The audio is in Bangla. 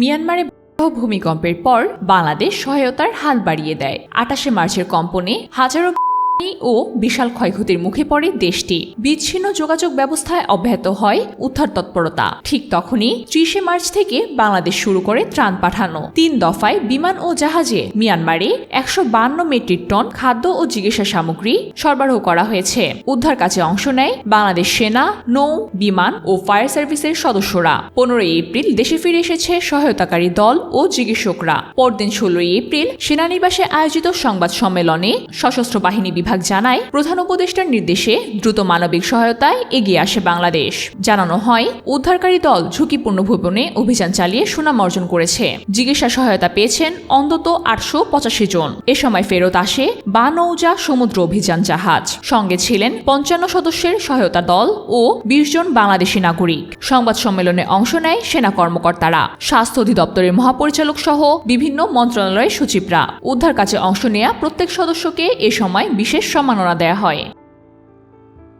মিয়ানমারে ভূমিকম্পের পর বাংলাদেশ সহায়তার হাত বাড়িয়ে দেয়। আটাশে মার্চের কম্পনে হাজারো ও বিশাল ক্ষয়ক্ষতির মুখে পড়ে দেশটি। বিচ্ছিন্ন যোগাযোগ ব্যবস্থায় অব্যাহত হয় উদ্ধার তৎপরতা। ঠিক তখনই ত্রিশে মার্চ থেকে বাংলাদেশ শুরু করে ত্রাণ পাঠানো। তিন দফায় বিমান ও জাহাজে মিয়ানমারে একশো বান্ন মেট্রিক টন খাদ্য ও চিকিৎসা সামগ্রী সরবরাহ করা হয়েছে। উদ্ধার কাজে অংশ নেয় বাংলাদেশ সেনা, নৌ, বিমান ও ফায়ার সার্ভিসের সদস্যরা। পনেরোই এপ্রিল দেশে ফিরে এসেছে সহায়তাকারী দল ও চিকিৎসকরা। পরদিন ষোলোই এপ্রিল সেনানিবাসে আয়োজিত সংবাদ সম্মেলনে সশস্ত্র বাহিনী বিভাগ জানায়, প্রধান উপদেষ্টার নির্দেশে দ্রুত মানবিক সহায়তায় এগিয়ে আসে বাংলাদেশ। জানানো হয়, উদ্ধারকারী দল ঝুঁকিপূর্ণ ভূপনে অভিযান চালিয়ে সুনাম অর্জন করেছে। চিকিৎসা সহায়তা পেয়েছেন অন্তত আটশো পঁচাশি জন। এ সময় ফেরত আসে বা নৌজা সমুদ্র অভিযান জাহাজ। সঙ্গে ছিলেন পঞ্চান্ন সদস্যের সহায়তা দল ও বিশ জন বাংলাদেশি নাগরিক। সংবাদ সম্মেলনে অংশ নেয় সেনা কর্মকর্তারা। স্বাস্থ্য অধিদপ্তরের মহাপরিচালক সহ বিভিন্ন মন্ত্রণালয়ের সচিবরা। উদ্ধার কাজে অংশ নেয়া প্রত্যেক সদস্যকে এ সময় বিশেষ সম্মাননা দেয়া হয়।